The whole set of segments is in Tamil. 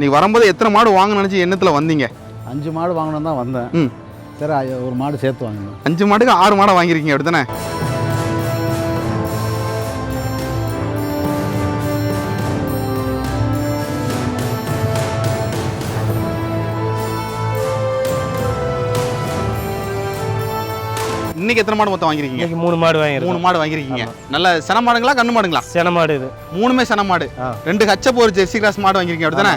நீ வரும்போது எத்தனை மாடு வாங்க நினைச்சு எண்ணத்துல வந்தீங்க? அஞ்சு மாடு வாங்கணும் தான் வந்தேன். ம். சரி ஒரு மாடு சேர்த்து வாங்கணும் அஞ்சு மாடுக்கு ஆறு மாடை வாங்கியிருக்கீங்க அப்படித்தானே? இன்னைக்கு எத்தனை மாடு மொத்தம் வாங்கியிருக்கீங்க? இன்னைக்கு மூணு மாடு வாங்கியிருக்கோம். மூணு மாடு வாங்கியிருக்கீங்க. நல்ல சென மாடுங்களா கண்ணு மாடுங்களா? சென மாடு இது. மூணுமே சென மாடு. ரெண்டு ஹச்சப் ஒரு ஜெர்சி கிராஸ் மாடு வாங்கியிருக்கீங்க அப்படித்தானே?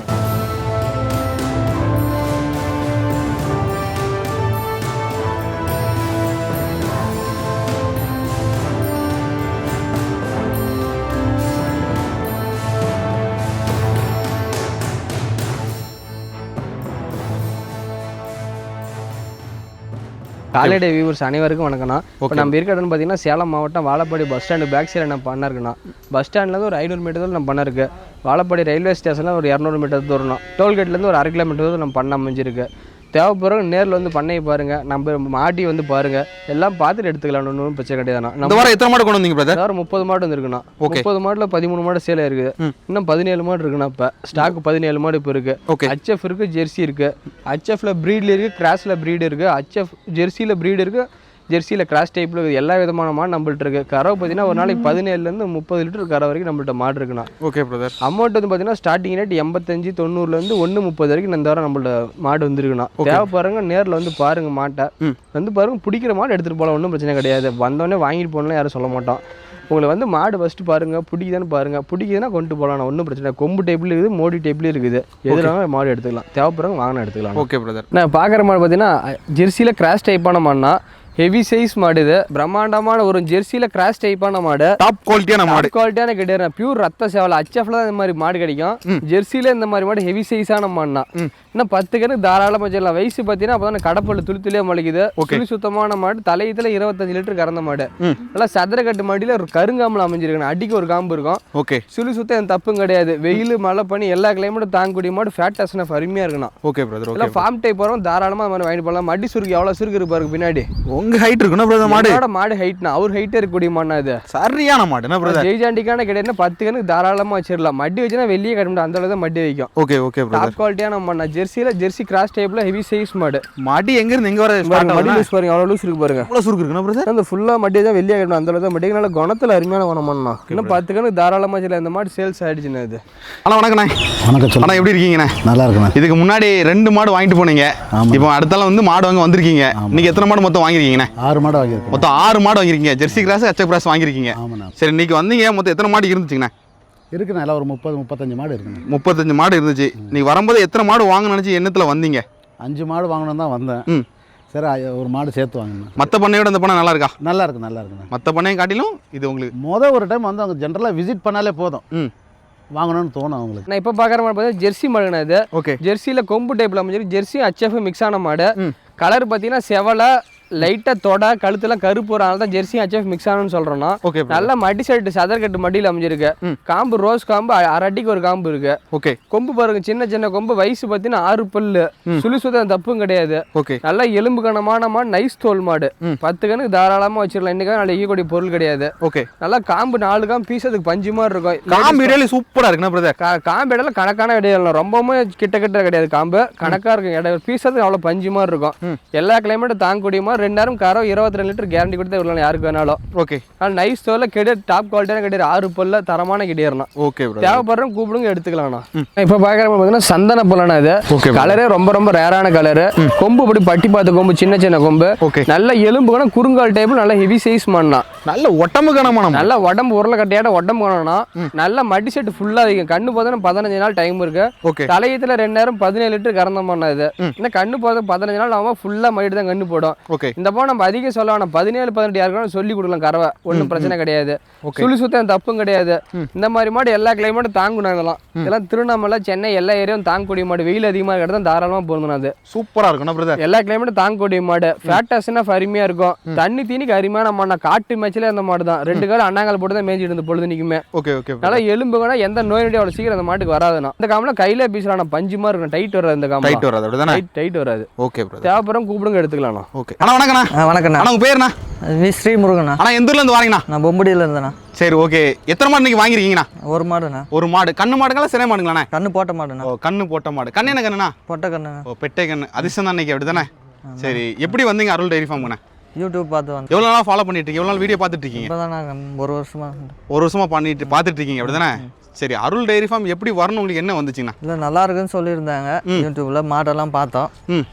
காலைடே வியூவர்ஸ் அனைவருக்கும் வணக்கம்ண்ணா. இப்போ நம்ம இருக்கிற இடம்னு பார்த்தீங்கன்னா சேலம் மாவட்டம் வாழப்பாடி பஸ் ஸ்டாண்டு பேக் சைடில் நம்ம பண்ண இருக்குண்ணா பஸ் ஸ்டாண்ட்லேருந்து ஒரு ஐநூறு மீட்டர் தூரம் நம்ம பண்ண இருக்கு வாழப்பாடி ரயில்வே ஸ்டேஷனில் ஒரு இரநூறு மீட்டர் தூரம் டோல்கேட்லேருந்து ஒரு அரை கிலோமீட்டர் தூரம் நம்ம பண்ண அமைஞ்சிருக்கு. தேவைப்படுறவங்க நேரில் வந்து பண்ணையை பாருங்கள் நம்ம மாட்டி வந்து பாருங்கள் எல்லாம் பார்த்துட்டு எடுத்துக்கலாம். ஒன்றும் பிரச்சனை கிடையாதுண்ணா இந்த வாரம் எத்தனை மாடு கொண்டு வந்தீங்க பிரதர் ஒரு முப்பது மாடு வந்துருக்குண்ணா. முப்பது மாடுல பதிமூணு மாடு சேல் இருக்குது. இன்னும் பதினேழு மாடு இருக்குண்ணா இப்போ. ஸ்டாக் பதினேழு மாடு இப்போ இருக்கு. ஓகே. ஹச்எஃப் இருக்கு ஜெர்சி இருக்கு. ஹச்எஃப்ல ப்ரீட்ல இருக்கு கிராஸ்ல ப்ரீடு இருக்கு. ஹச்எஃப் ஜெர்சியில் ப்ரீடு இருக்கு. ஜெர்சியில் கிராஸ் டைப்ல இருக்கு எல்லா விதமான மாடு நம்மள்ட்ட இருக்கு. கறவை பார்த்தீங்கன்னா ஒரு நாளைக்கு பதினேழுலேருந்து முப்பது லிட்டர் கறவை வரைக்கும் நம்மள்ட்ட மாடு இருக்குண்ணா. ஓகே பிரதர் அமௌண்ட் வந்து பார்த்தீங்கன்னா ஸ்டார்டிங் ரேட் எண்பத்தஞ்சு தொண்ணூறுலேருந்து ஒன்று முப்பது வரைக்கும் இந்த வாரம் நம்மள்ட்ட மாடு வந்துருக்குண்ணா. Okay. தேவைப்படுறவங்க நேரில் வந்து பாருங்க மாட்டை. வந்து பாருங்க பிடிக்கிற மாடு எடுத்துகிட்டு போகலாம் ஒன்றும் பிரச்சனை கிடையாது. வந்தோடனே வாங்கிட்டு போகணும்னு யாரும் சொல்ல மாட்டோம். உங்களுக்கு வந்து மாடு ஃபஸ்ட்டு பாருங்க பிடிக்குதான்னு பாருங்க. பிடிக்குதுன்னா கொண்டு போகலாம் ஒன்றும் பிரச்சனை. கொம்பு டைப்ல இருக்குது மோடி டைப்ல இருக்குது. எதுனாலும் மாடு எடுத்துக்கலாம். தேவைப்படுறவங்க வாங்கினா எடுத்துக்கலாம் ஓகே பிரதர் நான் பார்க்குற மாடு பார்த்தீங்கன்னா ஜெர்சியில் கிராஸ் டைப்பான மாடுனா ஹெவி சைஸ் மாடு இது. பிரம்மாண்டமான ஒரு ஜெர்சியில் கிராஸ் டைப்பான மாடு. டாப் குவாலிட்டியான மாடு. குவாலிட்டியான கிடையாது பியூர் ரத்த சேவல். ஹச்எஃப்ல தான் இந்த மாதிரி மாடு கிடைக்கும். ஜெர்சியில் இந்த மாதிரி மாடு ஹெவி சைஸான மாடுனா. இன்னும் பத்து கணக்கு தாராளமாக வச்சிடலாம். வயசு பார்த்தீங்கன்னா அப்போ தான் கடப்பல் துளி துளியாக முளைக்குது. சுழி சுத்தமான மாடு. தலையத்தில் இருபத்தஞ்சு லிட்டர் கறந்த மாடு. நல்லா சதுரக்கட்டு மாடியில் ஒரு கருங்காம்பில் அமைஞ்சிருக்கணும் அடிக்கு ஒரு காம்பு இருக்கும். ஓகே சுழி சுத்தம் எந்த தப்பும் கிடையாது. வெயில் மழை பண்ணி எல்லா கிளைமேட்டும் தாங்கக்கூடிய மாடு. ஃபேட் டஸ்னப் அருமையாக இருக்கணும் ஓகே பிரதர் ஃபார்ம் டைப் வரும் தாராளமாக மாதிரி வாங்கிட்டு போகலாம். மடி சுருக்கு எவ்வளோ சுருக்கு இருக்கு பாருங்க பின்னாடி. உங்க ஹைட் இருக்குன்னா பிரதர் மாடு. மாடு ஹைட்னா அவர் ஹைட்டே இருக்கக்கூடிய மாடுனா இது. சரியான மாடு என்ன பிரதர் ஜெய்ஜாண்டிக்கான கிடையாது பத்து கணக்கு தாராளமாக வச்சிடலாம். மட்டி வச்சுனா வெளியே கட்ட முடியும் அந்த அளவு தான் மட்டி வைக்கும். ஓகே ஓகே பிரதர் டாப் குவாலிட்டியான மாடு ஜெர்சியில் ஜெர்சி கிராஸ் டைப்ல ஹெவி சைஸ் மாடு. மாடி எங்க இருந்து எங்க வர மடி லூஸ் பாருங்க அவ்வளோ லூஸ் இருக்கு பாருங்க. எவ்வளவு சுருக்கு இருக்குன்னா பிரதர் அந்த ஃபுல்லாக மட்டி தான் வெளியே கட்டணும் அந்த அளவு தான் மட்டி நல்ல குணத்தில் அருமையான குணம் பண்ணலாம் இன்னும் பத்து கணக்கு தாராளமாக வச்சிடலாம். இந்த மாடு சேல்ஸ் ஆயிடுச்சுண்ணா இது. அண்ணா வணக்கண்ணே. வணக்கம் சொல்லுங்க. அண்ணா எப்படி இருக்கீங்கண்ணே? நல்லா இருக்குண்ணே. இதுக்கு முன்னாடி ரெண்டு மாடு வாங்கிட்டு போனீங்க. இப்போ அடுத்தால வந்து மாடு வாங்க வந்திருக்கீங்க. இன்னைக்கு எத்தனை மாடு மொத்தம் வாங்கிருக்கீங்கண்ணே ஆறு மாடு வாங்கியிருக்கேன் மொத்தம் ஆறு மாடு வாங்கிருக்கீங்க ஜெர்சி கிராஸ் ஹெச் கிராஸ் வாங்கிருக்கீங்க ஆமாண்ணா சரி இன்னைக்கு வந்தீங்க மொத்தம் எத்தனை மாடு இருந்துச்சுங்கண்ணே? இருக்குண்ணா எல்லாம் ஒரு முப்பது முப்பத்தஞ்சு மாடு இருக்குண்ணே. முப்பத்தஞ்சு மாடு இருந்துச்சு. நீ வரும்போது எத்தனை மாடு வாங்க நினைச்சு எண்ணத்துல வந்தீங்க? அஞ்சு மாடு வாங்கணும் தான் வந்தேன். ம். சரி ஒரு மாடு சேர்த்து வாங்கணும் மற்ற பண்ணையோட இந்த பண்ணை நல்லா இருக்கா? நல்லா இருக்கு நல்லா இருக்குண்ணே. மற்ற பண்ணையை காட்டிலும் இது உங்களுக்கு மொதல் ஒரு டைம் வந்து அவங்க ஜென்ரலாக விசிட் பண்ணாலே போதும். ம். வாங்கணும்னு தோணும் அவங்களுக்கு. நான் இப்போ பார்க்குற மாடு பார்த்தா ஜெர்சி மாடுண்ணா இது. ஓகே. ஜெர்சியில் கொம்பு டைப்பில் அமைஞ்சிருக்கு. ஜெர்சி ஹச்எஃப் மிக்ஸ் ஆன மாடு. கலர் பார்த்தீங்கன்னா செவலை லைட்டாக தொட கழுத்துலாம் கருப்பு அதனால தான் ஜெர்சி ஹச்எஃப் மிக்ஸ் ஆனன்னு சொல்கிறோன்னா ஓகே நல்ல மடி செட்டு சதர்கட்டு மடியில் அமைஞ்சிருக்கு. காம்பு ரோஸ் காம்பு அரை அடிக்கு ஒரு காம்பு இருக்கு. ஓகே கொம்பு பாருங்க சின்ன சின்ன கொம்பு. வயசு பார்த்தீங்கன்னா ஆறு பல்லு. சுழி சுத்தம் தப்பும் கிடையாது. ஓகே நல்ல எலும்பு கனமான மாடு நைஸ் தோல் மாடு. பத்து கணக்கு தாராளமாக வச்சிடலாம். இன்னைக்கு நல்ல ஈயக்கூடிய பொருள் கிடையாது. ஓகே நல்லா காம்பு நாலு காம்பு பீஸ் அதுக்கு பஞ்சு மாதிரி இருக்கும். காம்பு இடையில சூப்பரா இருக்குண்ணா பிரதர் காம்பு இடையில கணக்கான இடையில ரொம்பவும் கிட்ட கிட்ட கிடையாது காம்பு. கணக்கா இருக்கும். இடம் பீஸ் அது அவ்வளோ பஞ்சு மாதிரி இருக்கும். எல்லா கிளைமேட்டும் தாங்கக்கூடிய மாதிரி ரெண்டு நேரம் கரோ இருபத்தி ரெண்டு லிட்டர் கேரண்டி கொடுத்து விடலாம் யாருக்கு வேணாலும். ஓகே ஆனால் நைஸ் தோல கிடையாது டாப் குவாலிட்டியான கிடையாது ஆறு பல்ல தரமான கிடையாதுண்ணா ஓகே தேவைப்படுறவங்க கூப்பிடுங்க எடுத்துக்கலாம்ண்ணா. இப்போ பார்க்குற பார்த்தீங்கன்னா சந்தன புல்லனா இது. Bro. கலரே ரொம்ப ரொம்ப ரேரான கலரு கொம்பு இப்படி பட்டி பார்த்த கொம்பு சின்ன சின்ன கொம்பு. ஓகே நல்ல எலும்புக்கான குறுங்கால் டைப் நல்ல ஹெவி சைஸ் மண்ணா. நல்ல ஒட்டம்பு கனமான மாடு. நல்ல உடம்பு உருளை கட்டையாட்ட உடம்பு காணோம்னா நல்ல மடி செட்டு ஃபுல்லாக வைக்கும் கண்ணு பார்த்தா பதினஞ்சு நாள் டைம் இருக்கு. ஓகே தலையத்துல ரெண்டு நேரம் பதினேழு லிட்டர் கறந்த மண்ணா இது. இன்னும் கண்ணு பார்த்தா பதினஞ்சு நாள் ஆகும் ஃபுல்லாக மடிட்டு தான் கண்ணு போடும். ஓகே இந்த போ நம்ம அதிகம் சொல்ல பதினேழு பதினெட்டு யாருக்கும் சொல்லி கொடுக்கலாம் கறவை. ஒன்றும் பிரச்சனை கிடையாது. சுழி சுத்தம் தப்பும் கிடையாது. இந்த மாதிரி மாடு எல்லா கிளைமேட்டும் தாங்கும் நாங்களாம் இதெல்லாம் திருவண்ணாமலை சென்னை எல்லா ஏரியாவும் தாங்கக்கூடிய மாடு. வெயில் அதிகமாக இருக்கிறது தான் தாராளமாக பொருந்தணும் அது. சூப்பரா இருக்குண்ணா பிரதர் எல்லா கிளைமேட்டும் தாங்கக்கூடிய மாடு. ஃபேட்டஸ்னா அருமையா இருக்கும். தண்ணி தீனிக்கு அருமையான மாடு காட்டு மேட்ச் மேட்ச்ல அந்த மாடு தான். ரெண்டு காலம் அண்ணாங்கால் போட்டு தான் மேய்ஞ்சிட்டு இருந்த பொழுது நிக்குமே ஓகே ஓகே நல்லா எலும்புகனா எந்த நோய் நொடி அவ்வளோ சீக்கிரம் அந்த மாட்டுக்கு வராதுண்ணா. இந்த காமில் கையில பீசலாம் பஞ்சு மாதிரி இருக்கும். டைட் வராது இந்த காமில் டைட் வராது டைட் வராது. ஓகே பிரதர் தேவைப்பறம் கூப்பிடுங்க எடுத்துக்கலாம்ண்ணா ஓகே. வணக்கண்ணா வணக்கண்ணா அண்ணா உங்க பேருண்ணா ஸ்ரீமுருகண்ணா. அண்ணா எந்த ஊர்ல இருந்து வாரீங்கண்ணா? நான் பொம்படியில் இருந்தேண்ணா. சரி ஓகே. எத்தனை மாடு இன்னைக்கு வாங்கிருக்கீங்கண்ணா ஒரு மாடுண்ணா. ஒரு மாடு. கண்ணு மாடுங்களா சிறை மாடுங்களாண்ணே? கண்ணு போட்ட மாடுண்ணா. ஓ கண்ணு போட்ட மாடு. கண்ணு என்ன கண்ணுண்ணா? பொட்டை கண்ணுண்ணா. ஓ பெட்டை கண்ணு. அதிர்ஷ்டம் தான் இன்னைக்கு அப்படிதானே? சரி எப்படி வந்தீங்க அருள் டைரி ஃபார்ம்ண்ணே யூடியூப் பார்த்து வந்து எவ்வளோ நாளாக ஃபாலோ பண்ணிட்டு இருக்கீங்க? எவ்வளோ நாள் வீடியோ பார்த்துட்டு இருக்கீங்க? தான் ஒரு வருஷமா ஒரு வருஷமா பண்ணிட்டு பார்த்துட்டு இருக்கீங்க அப்படிதானே? சரி அருள் டைரி ஃபார்ம் எப்படி வரணும்? உங்களுக்கு என்ன வந்துச்சுங்கண்ணா? இல்லை நல்லா இருக்குன்னு சொல்லியிருந்தாங்க. யூடியூப்பில் மாடெல்லாம் பார்த்தோம்.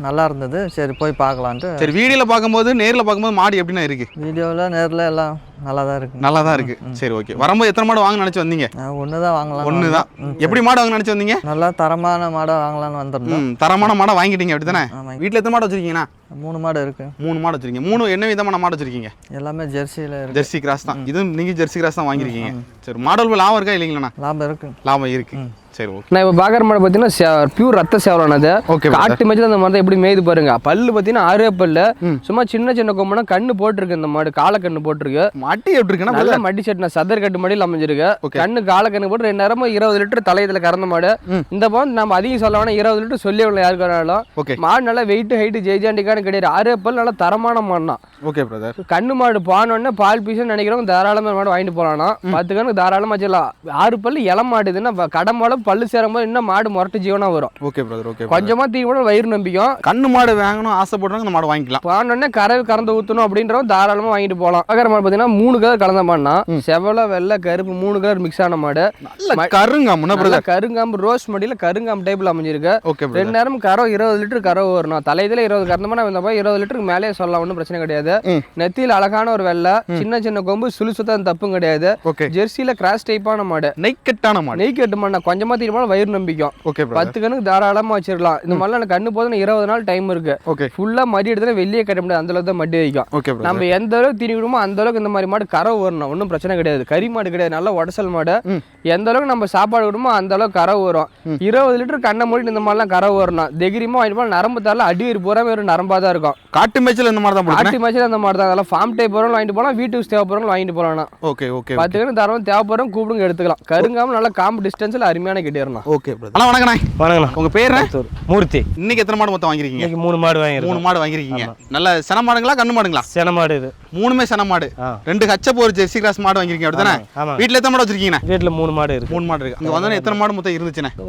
நல்லா இருந்தது. சரி போய் பார்க்கலான்ட்டு. சரி வீடியோவில் பார்க்கும்போது நேரில் பார்க்கும்போது மாடு எப்படிண்ணா இருக்கு? வீடியோவில் நேரில் எல்லாம் நல்லா தான் இருக்கு. நல்லா தான் இருக்கு சரி ஓகே. வரும்போது எத்தனை மாடு வாங்க நினச்சி வந்தீங்க? ஒன்று தான் வாங்கலாம் ஒன்று தான் எப்படி மாடு வாங்க நினச்சி வந்தீங்க? நல்லா தரமான மாடை வாங்கலாம்னு வந்திருந்தோம். தரமான மாடை வாங்கிட்டீங்க அப்படிதானே ஆமாங்க. வீட்டில் எத்தனை மாடு வச்சிருக்கீங்கண்ணா? மூணு மாடு இருக்கு. மூணு மாடு வச்சிருக்கீங்க. மூணு என்ன விதமான மாடு வச்சிருக்கீங்க? எல்லாமே ஜெர்சியில் ஜெர்சி கிராஸ் தான். இதுவும் நீங்க ஜெர்சி கிராஸ் தான் வாங்கியிருக்கீங்க. சரி மாடல் லாபம் இருக்கா இல்லைங்களாண்ணா? லாபம் இருக்கு. லாபம் இருக்கு. சரி ஓகே நான் இப்போ பார்க்குற மாடு பார்த்தீங்கன்னா பியூர் ரத்த சேவலானது. Okay, காட்டு மேட்ச்சில் அந்த மாடு எப்படி மேய்து பாருங்க. பல்லு பார்த்தீங்கன்னா ஆறே பல்லு. சும்மா சின்ன சின்ன கொம்புனா கண்ணு போட்டிருக்கு இந்த மாடு. காலை கண்ணு போட்டிருக்கு. மாட்டி எப்படி இருக்குன்னா நல்ல மடி செட்டின சதர் கட்டு மடியில் அமைஞ்சிருக்கு. கண்ணு காலை கண்ணு போட்டு ரெண்டு நேரமும் இருபது லிட்டர் தலையத்தில் கறந்த மாடு. இந்த பவன் நம்ம அதிகம் சொல்ல வேணா இருபது லிட்டர் சொல்லி விடல யாருக்கு வேணாலும். ஓகே மாடு நல்லா வெயிட் ஹைட்டு ஜெய்ஜாண்டிக்கான கிடையாது. ஆறே பல் நல்லா தரமான மாடுனா ஓகே பிரதர் கண்ணு மாடு பானோடனே பால் பீஸ்னு நினைக்கிறவங்க தாராளமாக மாடு வாங்கிட்டு போகலாம் பத்து கணக்கு தாராளமாக வச்சிடலாம். ஆறு பல்லு இளம் மாடுதுன்னா கடை மாடு பல்லு சேரும்போது இன்னும் மாடு முரட்டு ஜீவனாக வரும். ஓகே பிரதர் ஓகே கொஞ்சமா தீ கூட வயிறு நம்பிக்கும். கண்ணு மாடு வாங்கணும் ஆசைப்படுறவங்க இந்த மாடு வாங்கிக்கலாம். பானோடனே கறவை கறந்து ஊற்றணும் அப்படின்றவங்க தாராளமாக வாங்கிட்டு போகலாம் பார்க்குற மாடு பார்த்தீங்கன்னா மூணு கலர் கலந்த மாடுனா செவலை வெள்ளை கருப்பு மூணு கலர் மிக்ஸ் ஆன மாடு. நல்ல கருங்க முன்ன நல்ல பிரதர் கருங்காம்பு ரோஸ் மடியில் கருங்காம்பு டைப்பில் அமைஞ்சிருக்கு. ஓகே ரெண்டு நேரம் கறவை இருபது லிட்டர் கறவை வரணும் தலையில இருபது கறந்தோம்னா இந்த மாதிரி இருபது லிட்டருக்கு மேலே சொல்லலாம் ஒன்றும் பிரச்சனை கிடையாது. நெத்தியில் அழகான ஒரு வெள்ளை சின்ன சின்ன கொம்பு சுழி சுத்தம் தப்பும் கிடையாது. ஜெர்சியில கிராஸ் டைப்பான மாடு. நெய்க்கட்டான மாடு. நெய் கட்டு மாடு கொஞ்சமா தீர்மானம் வயிறு நம்பிக்கும். ஓகே பத்து கணக்கு தாராளமா வச்சிடலாம் இந்த மாதிரிலாம் எனக்கு கண்ணு போதும் இருபது நாள் டைம் இருக்கு. ஓகே ஃபுல்லா மடி எடுத்தா வெளியே கட்ட முடியாது. அந்த அளவுக்கு தான் மடி வைக்கும். ஓகே நம்ம எந்த அளவுக்கு தீனி விடுமோ அந்த அளவுக்கு இந்த மாதிரி மாடு கறவை வரணும் ஒன்றும் பிரச்சனை கிடையாது. கறி மாடு கிடையாது. நல்ல உடசல் மாடு. ம். எந்த அளவுக்கு நம்ம சாப்பாடு விடுமோ அந்த அளவுக்கு கறவை வரும் இருபது லிட்டர் கண்ணை மூடி இந்த மாதிரிலாம் கறவை வரணும் தைரியமா வாங்கிட்டு போனா நரம்பு தரல அடி வயிறு பூரா வெறும் நரம்பா தான் இருக்கும். காட்டு மேய்ச்சல் இந்த மாதிரி தான் ஆட்டி மாச்சு அந்த மாதிரி தான் அதெல்லாம் ஃபார்ம் டைப் போகிறோம் வாங்கிட்டு போகலாம். வீட்டுக்கு தேவைப்படுறோம் வாங்கிட்டு போகலாம். ஓகே ஓகே பத்து கணக்கு தரம் தேவைப்படுறோம் கூப்பிடுங்க எடுத்துக்கலாம். கருங்காம நல்லா காம்பு டிஸ்டன்ஸில் அருமையான கிட்டேறணும் ஓகே பிரதர் அண்ணா வணக்கண்ணா வணக்கண்ணா உங்க பேர்? என்ன? புத்தூர். மூர்த்தி. இன்னைக்கு எத்தனை மாடு மொத்தம் வாங்கிருக்கீங்க இன்னைக்கு மூணு மாடு வாங்கியிருக்கோம். மூணு மாடு வாங்கிருக்கீங்க நல்ல சென மாடுங்களா கண்ணு மாடுங்களா? சென மாடு இது. மூணுமே சென மாடு. ரெண்டு ஹச்சப் ஒரு ஜெர்சி கிராஸ் மாடு வாங்கிருக்கீங்க அப்படிதானே வீட்ல எத்தனை மாடு வச்சிருக்கீங்கண்ணா? வீட்டில் மூணு மாடு இருக்கு. மூணு மாடு இருக்கு. எத்தனை மாடு மொத்தம்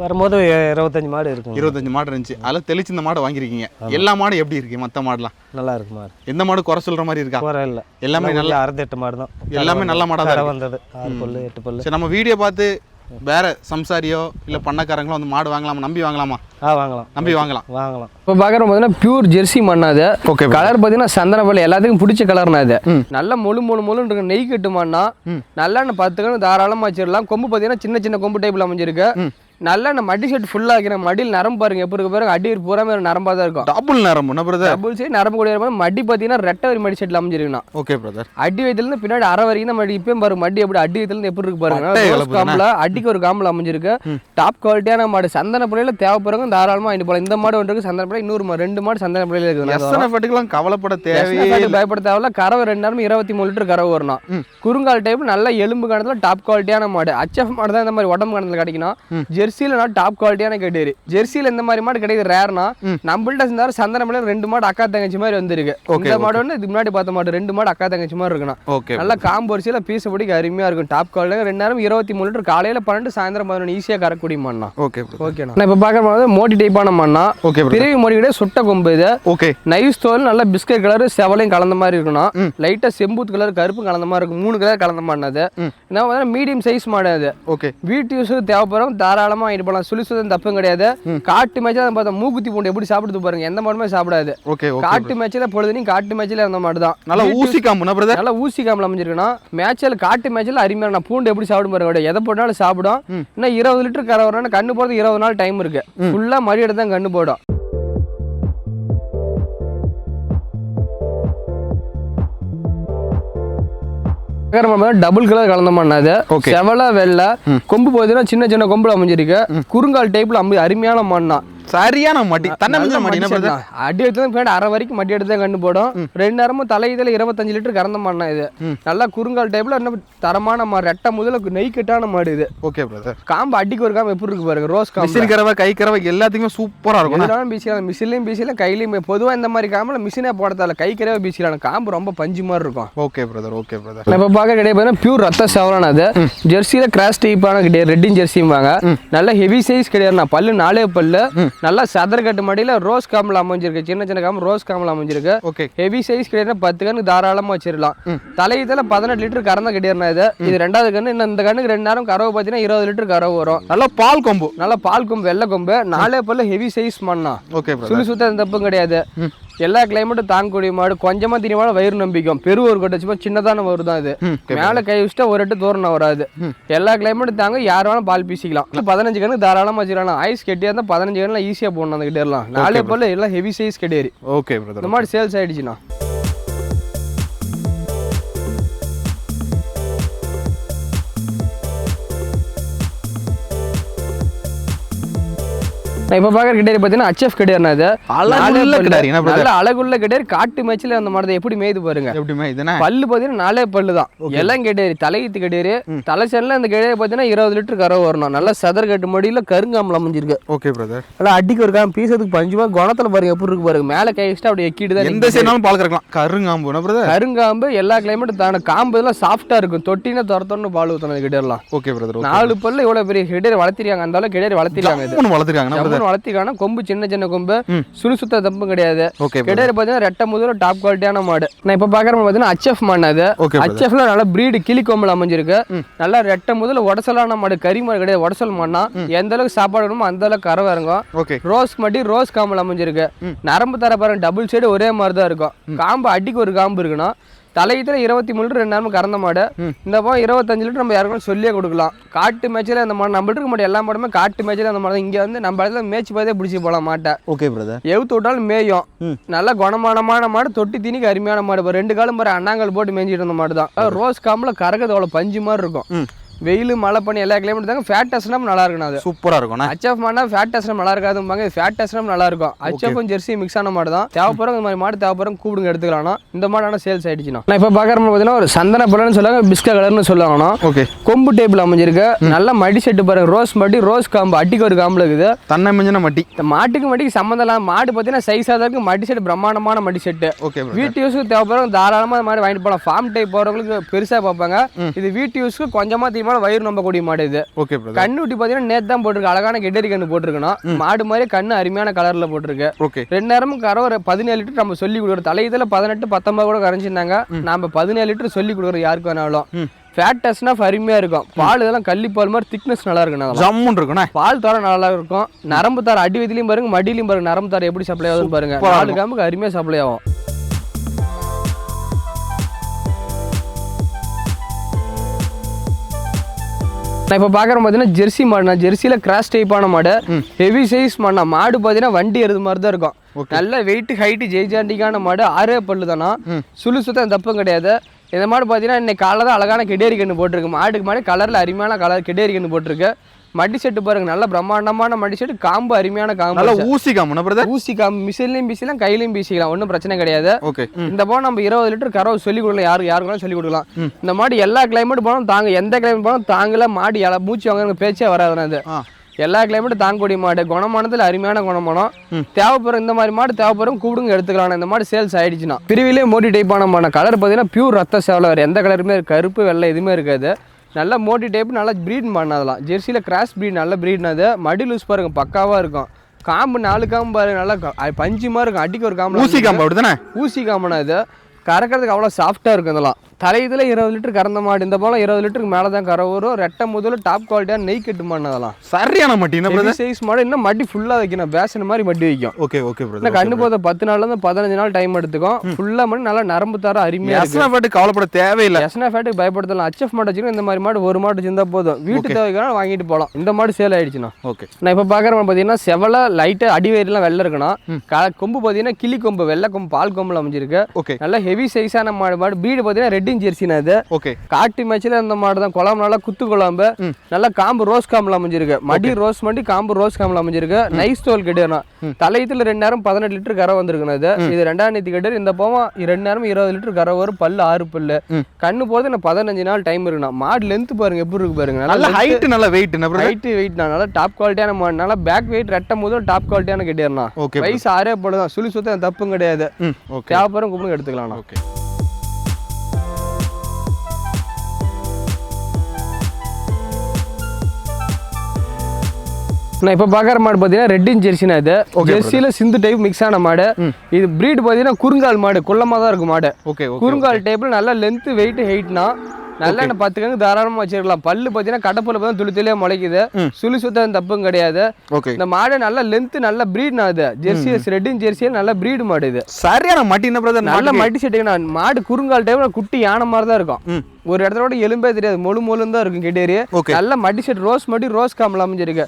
வரும்போது இருபத்தஞ்சு மாடு இருபத்தஞ்சு மாடு இருந்துச்சு. அதில் தெளிச்சு இந்த மாடு வாங்கிருக்கீங்க எல்லா மாடு எப்படி இருக்கு மத்த மாடுலாம்? நல்லா இருக்கு மாடு. எந்த மாடு குறை சொல்ற மாதிரி இருக்கா? குறை இல்லை. எல்லாமே நல்ல அறுபத்தெட்டு மாடு தான். எல்லாமே நல்ல மாடா தான் கடை இருக்கு. வந்தது. ஆறு பல்லு எட்டு பல்லு. சரி நம்ம வீடியோ பார்த்து வேற சம்சாரியோ இல்ல பண்ணக்காரங்களோ வந்து மாடு வாங்கலாமா நம்பி வாங்கலாமா? ஆ வாங்கலாம். நம்பி வாங்கலாம். வாங்கலாம். இப்போ பார்க்குற பார்த்தீங்கன்னா பியூர் ஜெர்சி மண்ணாது ஓகே கலர் பார்த்தீங்கன்னா சந்தன பள்ளி எல்லாத்துக்கும் பிடிச்ச கலர்னா அது. நல்ல முழு முழு முழுன்னு இருக்கு நெய் கட்டு மண்ணா நல்லா பத்து கணக்கு தாராளமாக வச்சிடலாம். கொம்பு பார்த்தீங்கன்னா சின்ன சின்ன கொம்பு டைப்பில் அமைஞ்சிருக்கு. நல்லா நம்ம மடி செட் ஃபுல்லாக வைக்கிறேன் மடியில் நரம்பு பாருங்க எப்படி இருக்கு பாருங்க அடி பூரா மாதிரி நரம்பாக தான் இருக்கும். டபுள் நேரம் என்ன பிரதர் டபுள் சைடு நரம்பு கூட இருக்கும். மடி பார்த்தீங்கன்னா ரெட்டை வரி மடி செட்டில் அமைஞ்சிருக்குண்ணா. ஓகே பிரதர் அடி வயதுலேருந்து பின்னாடி அரை வரைக்கும் மடி இப்பயும் பாருங்க மடி எப்படி அடி வயதுலேருந்து எப்படி இருக்கு பாருங்க. காம்பில் அடிக்கு ஒரு காம்பில் அமைஞ்சிருக்கு. டாப் குவாலிட்டியான மாடு சந்தன பிள்ளையில தேவைப்படுறவங்க தாராளமாக வாங்கிட்டு போகலாம் இந்த மாடு ஒன்று இருக்கு சந்தன பிள்ளை இன்னொரு மாடு ரெண்டு மாடு சந்தன பிள்ளையில இருக்குது. கவலைப்பட தேவையே பயப்பட தேவையில்ல. கறவை ரெண்டு நேரம் இருபத்தி மூணு லிட்டர் கறவை வரணும். குறுங்கால் டைப் நல்ல எலும்பு கணத்துல டாப் குவாலிட்டியான மாடு. ஹச்எஃப் மாடு தான் இந்த மாதிரி உடம்பு கணத்துல கிடைக்கணும். ஜெர்சியில டாப் குவாலிட்டியான கேட்டேரி ஜெர்சியில இந்த மாதிரி மாடு கிடைக்குது ரேர்னா நம்மள்ட்ட இருந்தாலும் சந்தன பிள்ளை ரெண்டு மாடு அக்கா தங்கச்சி மாதிரி வந்திருக்கு. இந்த மாடு வந்து இதுக்கு முன்னாடி பார்த்த மாடு ரெண்டு மாடு அக்கா தங்கச்சி மாதிரி இருக்கணும் ஓகே நல்ல காம்பரிசியில் பீஸ் பிடிக்க அருமையா இருக்கும். டாப் குவாலிட்டி ரெண்டு நேரம் இருபத்தி மூணு லிட்டர் காலையில பன்னெண்டு சாயந்தரம் பதினொன்று ஈஸியாக கறக்கூடிய மண்ணா ஓகே ஓகேண்ணா இப்போ பார்க்குற மாதிரி மோட்டி டைப்பான மண்ணா ஓகே பிறவி மோடி கிடையாது சுட்ட கொம்பு இது. ஓகே நைஸ் தோல் நல்ல பிஸ்கட் கலர் செவலையும் கலந்த மாதிரி இருக்கணும் லைட்டா செம்பூத் கலர் கருப்பும் கலந்த மாதிரி இருக்கும். மூணு கலர் கலந்த என்ன பார்த்தா மீடியம் சைஸ் மாடு அது. ஓகே வீட்டு யூஸ் தேவைப்படுறோம் தாராளமா வாங்கிட்டு போகலாம் சுழி சுத்தம் தப்பும் கிடையாது. காட்டு மேட்சில் பார்த்தா மூக்குத்தி பூண்டு எப்படி சாப்பிடுது பாருங்க. எந்த மாடுமே சாப்பிடாது. ஓகே காட்டு மேட்சில் பொழுதுனையும் காட்டு மேட்சில் இருந்த மாடு தான். நல்லா ஊசி பிரதர் நல்லா ஊசி காமில் அமைஞ்சிருக்கணும் மேட்சில் காட்டு மேட்சில் அருமையான பூண்டு எப்படி சாப்பிடும் பாருங்க. எதை போட்டாலும் சாப்பிடும். இன்னும் இருபது லிட்டர் கரை வரணும் கண்ணு போகிறது இருபது நாள் டைம் இருக்கு. ஃபுல்லாக எடுத்து தான் கண்ணு போடும் டபுள் கலர் கலந்த மண்ணாது Okay. செவல வெள்ளை. கொம்பு போகுதுன்னா சின்ன சின்ன கொம்புல அமைஞ்சிருக்கு. குறுங்கால் டைப்ல அமை அருமையான மண்ணா. சரியான மடி தன்னை நல்ல மிஞ்சின மடி என்ன. அடி எடுத்து பின்னாடி அரை வரைக்கும் மடி எடுத்து தான் கண்டு போடும் ரெண்டு நேரமும் தலை இதில் இருபத்தஞ்சு லிட்டர் கறந்த மாடுனா இது. நல்லா குறுங்கால் டைப்ல இன்னும் தரமான மாடு ரெட்டை முதல்ல நெய் கட்டான மாடு இது. ஓகே பிரதர் காம்பு அடிக்கு ஒரு காம்பு எப்படி இருக்கு பாருங்க ரோஸ் காம்பு மிஷின் கறவை கை கறவை எல்லாத்துக்குமே சூப்பரா இருக்கும் எதுனாலும் பீசிக்கலாம் மிஷின்லையும் பீசிக்கலாம் கையிலையும் பொதுவாக இந்த மாதிரி காம்பில் மிஷினே போட கை கரையாக பீசிக்கலாம் காம்பு ரொம்ப பஞ்சு மாதிரி இருக்கும். ஓகே பிரதர் ஓகே பிரதர் நம்ம இப்போ பார்க்க கிடையாது பார்த்தீங்கன்னா பியூர் ரத்த சவரான அது. ஜெர்சியில் கிராஸ் டைப்பான கிடையாது ரெட்டின் ஜெர்சிம்பாங்க நல்ல ஹெவி சைஸ் கிடையாதுண்ணா. பல்லு நாலே பல்லு. நல்லா சதர் கட்டு மடியில் ரோஸ் காம்பில் அமைஞ்சிருக்கு. சின்ன சின்ன காம்பு ரோஸ் காம்பில் அமைஞ்சிருக்கு. ஓகே ஹெவி சைஸ் கிடையாது பத்து கண்ணு தாராளமாக வச்சிடலாம் தலையத்தில் பதினெட்டு லிட்டர் கறந்த கிடையாதுண்ணா இது. இது ரெண்டாவது கண்ணு இன்னும் இந்த கண்ணுக்கு ரெண்டு நேரம் கறவை பார்த்தீங்கன்னா இருபது லிட்டர் கறவை வரும். நல்லா பால் கொம்பு. நல்லா பால் கொம்பு வெள்ளை கொம்பு. நாலே பல்லு ஹெவி சைஸ் மண்ணா. ஓகே சுழி சுத்த தப்பும் கிடையாது. எல்லா கிளைமேட்டும் தாங்கக்கூடிய மாடு. கொஞ்சமா திணிமாடு வயிறு நம்பிக்கும். பெரு ஒரு கட்டு சும்மா சின்னதான வரு தான் இது. மேல கை வச்சுட்டா ஒரு எட்டு தூரம் வராது. எல்லா கிளைமேட்டும் தாங்க யார் வேணாலும் பால் பீசிக்கலாம். பதினஞ்சு கணக்கு தாராளமா வச்சுக்கலாம் ஐஸ் கெட்டியா இருந்தா பதினஞ்சு கணக்குல ஈஸியா போடணும் அந்த கிட்டேலாம் நாலே பல்லு எல்லாம் ஹெவி சைஸ் கிடையாது ஓகே இந்த மாதிரி சேல்ஸ் ஆயிடுச்சுண்ணா. நான் இப்போ பார்க்குற கிட்டேரி பார்த்தீங்கன்னா ஹச்எஃப் கிடையாதுண்ணா இது. அழகுள்ள? நல்ல அழகுள்ள கிடையாது காட்டு மேய்ச்சல் அந்த மாதிரி எப்படி மேய்து பாருங்க. எப்படிமா இதுனா பல்லு பார்த்தீங்கன்னா நாலே பல்லு தான் எல்லாம் கிடையாது தலையீத்து கிடையாது தலைச்சல்ல இந்த கிடையாது பார்த்தீங்கன்னா இருபது லிட்டர் கறவை வரணும். நல்லா சதர் கட்டு மடியில் கருங்காமல் அமைஞ்சிருக்கு. ஓகே பிரதர் நல்லா அடிக்கு ஒரு காம் பீசத்துக்கு பஞ்சுமா குணத்துல பாருங்க எப்படி இருக்கு பாருங்க. மேலே கை வச்சுட்டு அப்படியே எக்கிட்டு தான் எந்த. சைடுனாலும் பால் கறக்கலாம். கருங்காம்பு பிரதர் கருங்காம்பு எல்லா கிளைமேட்டும் தான. காம்பு எல்லாம் சாஃப்டா இருக்கும். தொட்டினா துரத்தோன்னு பால் ஊத்தணும் கிட்டலாம் ஓகே பிரதர் நாலு பல்லு இவ்வளவு பெரிய கிட்டே வளர்த்திருக்காங்க? அந்த அளவுக்கு கிட்டே வளர்த்திருக்காங்க இது. வளர்த்துருக்காங்க ஜம்முன்னு வளர்த்திருக்காங்க கொம்பு சின்ன சின்ன கொம்பு. சுழி சுத்த தப்பும் கிடையாது. கிடையாது பார்த்தீங்கன்னா ரெட்டை முதல்ல டாப் குவாலிட்டியான மாடு. நான் இப்போ பார்க்குற பார்த்தீங்கன்னா அச்எஃப் மாடு அது. அச்எஃப்ல நல்ல பிரீடு கிளி கொம்புல அமைஞ்சிருக்கு. நல்லா ரெட்டை முதல்ல உடசலான மாடு. கறி மாடு கிடையாது. உடசல் மாடுனா எந்த அளவுக்கு சாப்பாடு வேணுமோ அந்த அளவுக்கு கறவை இறங்கும். ரோஸ் மடி ரோஸ் காம்பில் அமைஞ்சிருக்கு. நரம்பு தர பாருங்க டபுள் சைடு ஒரே மாதிரி தான் இருக்கும் காம்பு அடிக்கு ஒரு காம்பு இருக்குன்னா தலையத்தில் இருபத்தி மூணு லிட்டர் ரெண்டு நேரமும் கறந்த மாடு. இந்த பக்கம் இருபத்தஞ்சு லிட்டர் நம்ம யாருக்கும் சொல்லியே கொடுக்கலாம். காட்டு மேய்ச்சல் அந்த மாடு. நம்மள்ட்ட இருக்க மாட்டேன் எல்லா மாடுமே காட்டு மேய்ச்சல் அந்த மாடு இங்கே வந்து நம்ம இடத்துல மேய்ச்சி பார்த்தே பிடிச்சி போகலாம் மாட்டை. ஓகே பிரதர் எவுத்து விட்டாலும் மேயும். நல்ல குணமானமான மாடு தொட்டி தீனிக்கு அருமையான மாடு. ரெண்டு காலம் பாரு அண்ணாங்கல் போட்டு மேய்ஞ்சிட்டு இருந்த மாடு தான் ரோஸ் காம்பில் கறக்கிறது அவ்வளோ பஞ்சு மாதிரி இருக்கும். வெயில் மழை பண்ணி எல்லா கிளைமேட் தாங்க. ஃபேட் டெஸ்ட்னா நல்லா இருக்குண்ணா அது. சூப்பரா இருக்கும்ண்ணா. ஹச்எஃப் மாடுனா ஃபேட் டெஸ்ட் நல்லா இருக்காதும்பாங்க ஃபேட் டெஸ்ட் நல்லா இருக்கும். ஹச்எஃப்பும் ஜெர்சி மிக்ஸ் ஆன மாடு தான். தேவைப்படுறவங்க இந்த மாதிரி மாடு தேவைப்படுறவங்க கூப்பிடுங்க எடுத்துக்கலாம் இந்த மாடு ஆனால் சேல்ஸ் ஆயிடுச்சுண்ணா. நான் இப்போ பார்க்குற பார்த்தீங்கன்னா ஒரு சந்தன பழம்னு சொல்லுவாங்க பிஸ்கா கலர்னு சொல்லுவாங்கண்ணா. ஓகே கொம்பு டேபிள் அமைஞ்சிருக்கு. நல்ல மடி செட்டு பாருங்க. ரோஸ் மடி ரோஸ் காம்பு அட்டிக்கு ஒரு காம்புல இருக்குது. தன்னை மிஞ்சின மட்டி. இந்த மாட்டுக்கு மடிக்கு சம்மந்தம் இல்லாம மாடு பார்த்தீங்கன்னா சைஸாக தான் மடி செட்டு பிரம்மாண்டமான மடி செட்டு ஓகே வீட்டு யூஸ்க்கு தேவைப்படுறவங்க தாராளமாக இந்த மாதிரி வாங்கிட்டு போகலாம். ஃபார்ம் டைப் போகிறவங்களுக்கு பெருசாக பார்ப்பாங்க. இது வீட்டு யூஸ்க்கு கொஞ்சமாக தீமான வயிறு நம்பக்கூடிய மாடு இது. ஓகே பிரதர் கண்ணுட்டி பார்த்தீங்கன்னா நேத்து தான் போட்டிருக்கு. அழகான கெட்டரி கண்ணு போட்டிருக்கணும். மாடு மாதிரி கண்ணு அருமையான கலர்ல போட்டிருக்கு. ஓகே. ரெண்டு நேரமும் கரை ஒரு பதினேழு லிட்டர் நம்ம சொல்லி கொடுக்குறோம். தலையத்தில் பதினெட்டு பத்தொன்பது கூட கரைஞ்சிருந்தாங்க. நம்ம பதினேழு லிட்டர் சொல்லி கொடுக்குறோம் யாருக்கு வேணாலும். ஃபேட் டெஸ்ட்னா அருமையா இருக்கும். பால் இதெல்லாம் கள்ளிப்பால் மாதிரி திக்னஸ் நல்லா இருக்குண்ணா அதெல்லாம். ஜம்முன்னு இருக்குண்ணா பால் தர நல்லா இருக்கும். நரம்பு தர அடி வதிலையும் பாருங்க மடியிலையும் பாருங்க நரம்பு தர எப்படி சப்ளை ஆகுதுன்னு பாருங்க. நாலு காம்புக்கு அருமையா சப்ளை ஆகும். நான் இப்போ பார்க்குற பார்த்தீங்கன்னா ஜெர்சி மாடுனா ஜெர்சியில் கிராஸ் டைப்பான மாடு. ஹெவி சைஸ் மாடுனா மாடு பார்த்தீங்கன்னா வண்டி எருது மாதிரி தான் இருக்கும். நல்ல வெயிட் ஹைட்டு ஜெய்ஜாண்டிக்கான மாடு. ஆறே பல்லு தானா சுழு சுத்தம் தப்பும் கிடையாது. இந்த மாடு பார்த்தீங்கன்னா இன்னைக்கு காலைல தான் அழகான கெடேரி கண்ணு போட்டிருக்கு. மாடுக்கு மாடு கலரில் அருமையான கலர் கெடேரி கண்ணு போட்டிருக்கு. மடி செட்டு பாருங்க நல்ல பிரம்மாண்டமான மடி செட்டு காம்பு அருமையான நல்லா காம்பு ஊசி காம்புண்ணா பிரதர் ஊசி காம்பு மிஷின்லையும் பீசிக்கலாம் கையிலையும் பீசிக்கலாம் ஒன்றும் பிரச்சனை கிடையாது. ஓகே இந்த போன நம்ம இருபது லிட்டர் கறவை சொல்லி கொடுக்கலாம் யாருக்கு யாருக்கும் சொல்லி கொடுக்கலாம். இந்த மாடு எல்லா கிளைமேட் போனாலும் தாங்க எந்த கிளைமேட் போனாலும் தாங்கல மாடு மூச்சு வாங்க பேச்சே வராதுண்ணா இது. ஆ. எல்லா கிளைமேட்டும் தாங்கக்கூடிய மாடு குணமானதுல அருமையான குணமானம். தேவைப்படுற இந்த மாதிரி மாடு தேவைப்படுறவங்க கூப்பிடுங்க எடுத்துக்கலாம். இந்த மாடு சேல்ஸ் ஆயிடுச்சுன்னா. பிரிவிலே மோடி. டைப்பான கலர் பார்த்தீங்கன்னா பியூர் ரத்த சேவலை எந்த கலருமே. கருப்பு வெள்ளை எதுவுமே இருக்காது. நல்ல மோட்டி டைப் நல்லா ப்ரீட் பண்ணதெல்லாம் ஜெர்சியில் கிராஸ் ப்ரீட் நல்ல ப்ரீட்னா அது மடி லூஸ் பாருங்க பக்காவாக இருக்கும். காம்பு நாலு காம்பு பாருங்க நல்லா பஞ்சு மாதிரி இருக்கும். அடிக்கு ஒரு காம்பு ஊசி காம்பு அப்படிதானே? ஊசி காம்பனா இது. கறக்கிறதுக்கு அவ்வளோ சாஃப்டாக இருக்கும் இதெல்லாம். தலை இதில் இருபது லிட்டர் கறந்த மாடு இந்த போல இருபது லிட்டருக்கு மேலே தான் கரை வரும். ரெட்டை முதல்ல டாப் குவாலிட்டியாக நெய் கட்டு மாடு அதெல்லாம். சரியான மட்டி என்ன சைஸ் மாடு இன்னும் மடி ஃபுல்லாக வைக்கணும். பேசன் மாதிரி மடி வைக்கும். ஓகே ஓகே பிரதர் கண்ணு போத பத்து நாள்லேருந்து பதினஞ்சு நாள் டைம் எடுத்துக்கும். ஃபுல்லாக மணி நல்லா நரம்பு தர அருமையாக எஸ்னா பாட்டு கவலைப்பட தேவையில்லை. எஸ்னா ஃபேட்டுக்கு பயப்படுத்தலாம். ஹச்எஃப் மாடு வச்சுக்கணும் இந்த மாதிரி மாடு ஒரு மாடு இருந்தால் போதும். வீட்டு தேவைக்கான வாங்கிட்டு போகலாம் இந்த மாடு சேல் ஆயிடுச்சுண்ணா. ஓகே நான் இப்போ பார்க்குறவங்க பார்த்தீங்கன்னா செவலை லைட்டாக அடிவயிறுலாம் வெள்ளை இருக்கணும் கொம்பு பார்த்தீங்கன்னா கிளி கொம்பு வெள்ளை கொம்பு பால் கொம்புல அமைஞ்சிருக்கு. ஓகே நல்ல ஹெவி சைஸான மாடு மாடு. பீடு பார்த்தீங்கன்னா ரெட்டி ரெட்டிங் ஜெர்சினா இது. ஓகே காட்டு மேட்ச்ல இந்த மாடு தான். குழம்பு நல்லா குத்து குழம்பு. நல்லா காம்பு ரோஸ் காம்பில் அமைஞ்சிருக்கு. மடி ரோஸ் மடி காம்பு ரோஸ் காம்பில் அமைஞ்சிருக்கு. நைஸ் தோல் கெடுனா தலையத்துல ரெண்டு நேரம் பதினெட்டு லிட்டர் கரை வந்திருக்குண்ணா இது. இது ரெண்டாம் நேத்தி கெடு இந்த போவோம் ரெண்டு நேரம் இருபது லிட்டர் கரை வரும். பல்லு ஆறு பல்லு. கண்ணு போறது இன்னும் பதினஞ்சு நாள் டைம் இருக்குண்ணா. மாடு லென்த் பாருங்க எப்படி இருக்கு பாருங்க. நல்ல ஹைட் நல்ல வெயிட் ஹைட் வெயிட் நல்லா டாப் குவாலிட்டியான மாடு. நல்லா பேக் வெயிட் ரெட்டும் போதும் டாப் குவாலிட்டியான Okay, வயசு ஆறே போடுதான் சுழி சுத்தம் தப்பும் கிடையாது. தேவைப்படும் கூப்பிடுங்க எடுத்துக்கலாம் ஓகே நான் இப்போ பார்க்குற மாடு பார்த்தீங்கன்னா ரெட்டின் ஜெர்சினா இது. ஜெர்சியில் சிந்து டைப் மிக்ஸ் ஆன மாடு. இது ப்ரீடு பார்த்தீங்கன்னா குறுங்கால் மாடு குள்ளமாக தான் இருக்கும் மாடு ஓகே குறுங்கால் டைப்பில் நல்லா லென்த்து வெயிட் ஹைட்னா நல்லா என்ன பத்துக்கங்க தாராளமாக வச்சிருக்கலாம் பல்லு பார்த்தீங்கன்னா கடப்புல தான் துளி துளியாக முளைக்குது. சுழி சுத்தம் தப்பும் கிடையாது. ஓகே இந்த மாடு நல்ல லென்த்து நல்ல ப்ரீட்னா இது. ஜெர்சி ரெட்டின் ஜெர்சியில் நல்ல ப்ரீடு மாடு இது. சரியான மட்டி என்ன பிரதர் நல்ல மல்டி செட்டுங்க மாடு குறுங்கால் டைப்ல குட்டி யானை மாதிரி தான் இருக்கும் ஒரு இடத்துல கூட எலும்பே தெரியாது. மொழு மொழுன்னு தான் இருக்கும் கெட்டேரி. நல்ல மடி செட் ரோஸ் மடி ரோஸ் காம்பில் அமைஞ்சிருக்கு.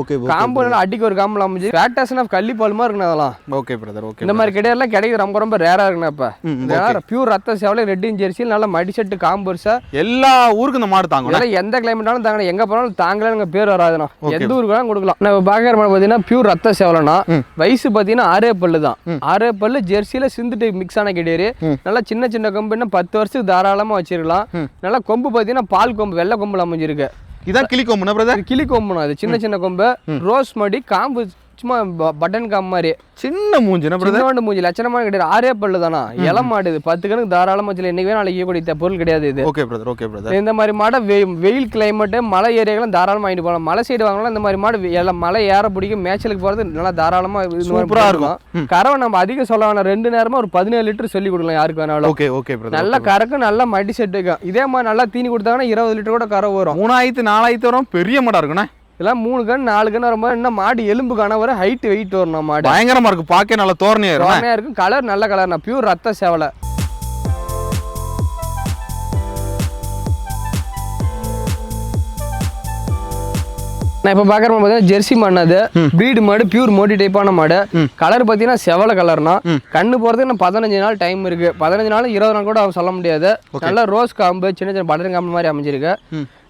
ஓகே காம்பு அடிக்க ஒரு காம்பில் அமைஞ்சு ஃபேட்டாசன் ஆஃப் கள்ளிப்பால் மாதிரி இருக்குண்ணா அதெல்லாம். ஓகே பிரதர் ஓகே இந்த மாதிரி கிடையாதுலாம் கிடைக்கிறது ரொம்ப ரொம்ப ரேராக இருக்குண்ணா இப்போ பியூர் ரத்த சேவலை ரெட்டின் ஜெர்சியில் நல்லா மடி செட்டு காம்பு எல்லா ஊருக்கு இந்த மாடு இதெல்லாம் எந்த கிளைமேட்டாலும் தாங்கணும் எங்க போனாலும் தாங்கலன்னு பேர் வராதுண்ணா. எந்த ஊருக்கு வேணாலும் கொடுக்கலாம் நம்ம பார்க்குற மாதிரி பார்த்தீங்கன்னா பியூர் ரத்த சேவலனா வயசு பார்த்தீங்கன்னா ஆறே பல்லு தான். ஆறே பல்லு ஜெர்சியில சிந்து டைப் மிக்ஸ் ஆன கிடையாது நல்லா சின்ன சின்ன கொம்பு இன்னும் பத்து வருஷத்துக்கு தாராளமா வச்சிருக்கலாம். நல்லா கொம்பு பார்த்தீங்கன்னா பால் கொம்பு வெள்ளை கொம்புல அமைஞ்சிருக்கு. இதான் கிளிக்கோம் என்ன பிரதர் கிளி கொம்புனா அது சின்ன சின்ன கொம்பு. ரோஸ் மடி காம்பு சும்மா பட்டன் காம்பு மாதிரி. சின்ன மூஞ்சி சின்னோண்டு மூஞ்சி லட்சணமான கிடையாது. ஆறே பல்லு தானா? இளம் மாடு இது. பத்து கணக்கு தாராளமா வச்சுல இன்னைக்கு வேணும் நாளைக்கு ஈயக்கூடிய பொருள் கிடையாது இது. ஓகே பிரதர் ஓகே பிரதர் இந்த மாதிரி மாடை வெய் வெயில் கிளைமேட்டு மலை ஏரியாக்கெல்லாம் தாராளமாக வாங்கிட்டு போகலாம். மலை சைடு வாங்கலாம் இந்த மாதிரி மாடு எல்லாம் மலை ஏற பிடிக்கும். மேய்ச்சலுக்கு போகிறது நல்லா தாராளமாக சூப்பரா இருக்கும். கறவை நம்ம அதிகம் சொல்ல வேணாம். ரெண்டு நேரமா ஒரு பதினேழு லிட்டர் சொல்லி கொடுக்கலாம் யாருக்கு வேணாலும். ஓகே ஓகே பிரதர் நல்லா கறக்கும் நல்லா மடி செட் வைக்கும். இதே மாதிரி நல்லா தீனி கொடுத்தாங்கன்னா இருபது லிட்டர் கூட கறவை வரும். மூணாயிரத்து நாலாயிரத்து வரும். பெரிய மாடா இருக்குண்ணே. இதெல்லாம் மூணு கண் நாலு கண் வரும்போது இன்னும் மாடு எலும்பு காண வர ஹைட் வெயிட் வரும் மாடு பயங்கரமா இருக்கு பார்க்க நல்ல தோரணையா இருக்கும் தோரணையா இருக்கும் கலர் நல்ல கலர்னா பியூர் ரத்த சேவலை. நான் இப்போ பார்க்குற மாதிரி ஜெர்சி மாடு அது. ப்ரீடு மாடு பியூர் மோடி டைப்பான மாடு. கலர் பார்த்தீங்கன்னா செவல கலர்னா கண்ணு போகிறதுக்கு இன்னும் பதினஞ்சு நாள் டைம் இருக்கு. பதினஞ்சு நாள் இருபது நாள் கூட சொல்ல முடியாது. நல்லா ரோஸ் காம்பு சின்ன சின்ன பட்டர் காம்பு மாதிரி அமைஞ்சிருக்கு.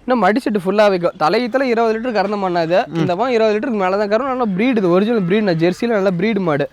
இன்னும் மடிச்செட்டு ஃபுல்லாக வைக்கும் தலையத்தில் இருபது லிட்டர் கறந்த மாடு இந்த மாதிரி இருபது லிட்டருக்கு மேலே தான் கறணும் நல்லா ப்ரீடு இது. ஒரிஜினல் ப்ரீட் ஜெர்சியில் நல்லா ப்ரீடு மாடு.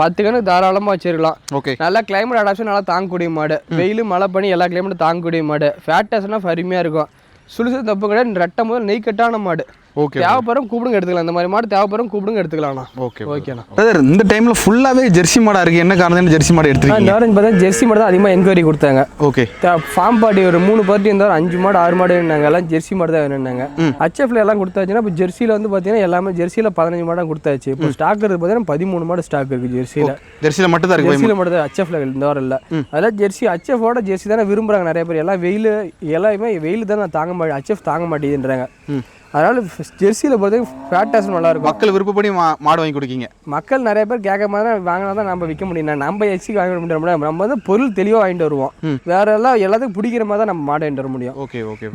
பத்து கணக்கு தாராளமாக வச்சிருக்கலாம். ஓகே. நல்லா கிளைமேட் அடாப்ஷன் நல்லா தாங்கக்கூடிய மாடு. வெயில் மழை பனி எல்லா கிளைமேட்டும் தாங்கக்கூடிய மாடு. ஃபேட்டஸ்னா அருமையாக இருக்கும். சுடுசு தப்பு கிடையாது. ரெட்டை முதல் நெய் கட்டான மாடு. ஓகே தேவைப்படும் கூப்பிடுங்க எடுத்துக்கலாம். இந்த மாதிரி மாடு தேவைப்படும் கூப்பிடுங்க எடுத்துக்கலாம்ண்ணா. ஓகே ஓகேண்ணா பிரதர் இந்த டைம்ல ஃபுல்லாவே ஜெர்சி மாடா இருக்கு. என்ன காரணம்? ஜெர்சி மாடு இந்த எடுத்துருக்கீங்க? ஆரஞ்சு பார்த்தா ஜெர்சி மாடு தான் அதிகமாக என்கொயரி கொடுத்தாங்க. ஓகே ஃபார்ம் பாட்டி ஒரு மூணு பார்ட்டி இருந்தாலும் அஞ்சு மாடு ஆறு மாடு வேணுனாங்க எல்லாம் ஜெர்சி மாடு தான் வேணுனாங்க ஹச்எஃப்ல எல்லாம் கொடுத்தாச்சுன்னா இப்போ ஜெர்சியில் வந்து பார்த்தீங்கன்னா எல்லாமே ஜெர்சியில் பதினஞ்சு மாடம் கொடுத்தாச்சு. இப்போ ஸ்டாக் இருக்குது பார்த்தீங்கன்னா பதிமூணு மாடு ஸ்டாக் இருக்குது ஜெர்சியில் ஜெர்சியில மட்டும் தான் இருக்கு ஜெர்சியில் மட்டும் தான் ஹச்எஃப்ல இந்த வாரம் இல்லை அதெல்லாம் ஜெர்சி ஹச்எஃபோட ஜெர்சி தானே விரும்புறாங்க நிறைய பேர். எல்லாம் வெயில் எல்லாமே வெயில் தான் நான் தாங்க மாட்டேன் ஹச்எஃப் தாங்க மாட்டேங்குதுன்றாங்க. அதனால ஜெர்சியில் பொறுத்தவரைக்கும் ஃபேட்டாஸ் நல்லா இருக்கும். மக்கள் விருப்பப்படி மா- மாடு வாங்கி கொடுக்கீங்க. மக்கள் நிறைய பேர் கேட்க மாதிரி வாங்கினா தான் நம்ம விற்க முடியும். நம்ம எச்சிக்கு வாங்க முடியாது நம்ம வந்து பொருள் தெளிவாக வாங்கிட்டு வருவோம். வேற எல்லாம் எல்லாத்துக்கும் பிடிக்கிற மாதிரி தான் நம்ம மாடு வாங்கிட்டு வர முடியும். Okay okay.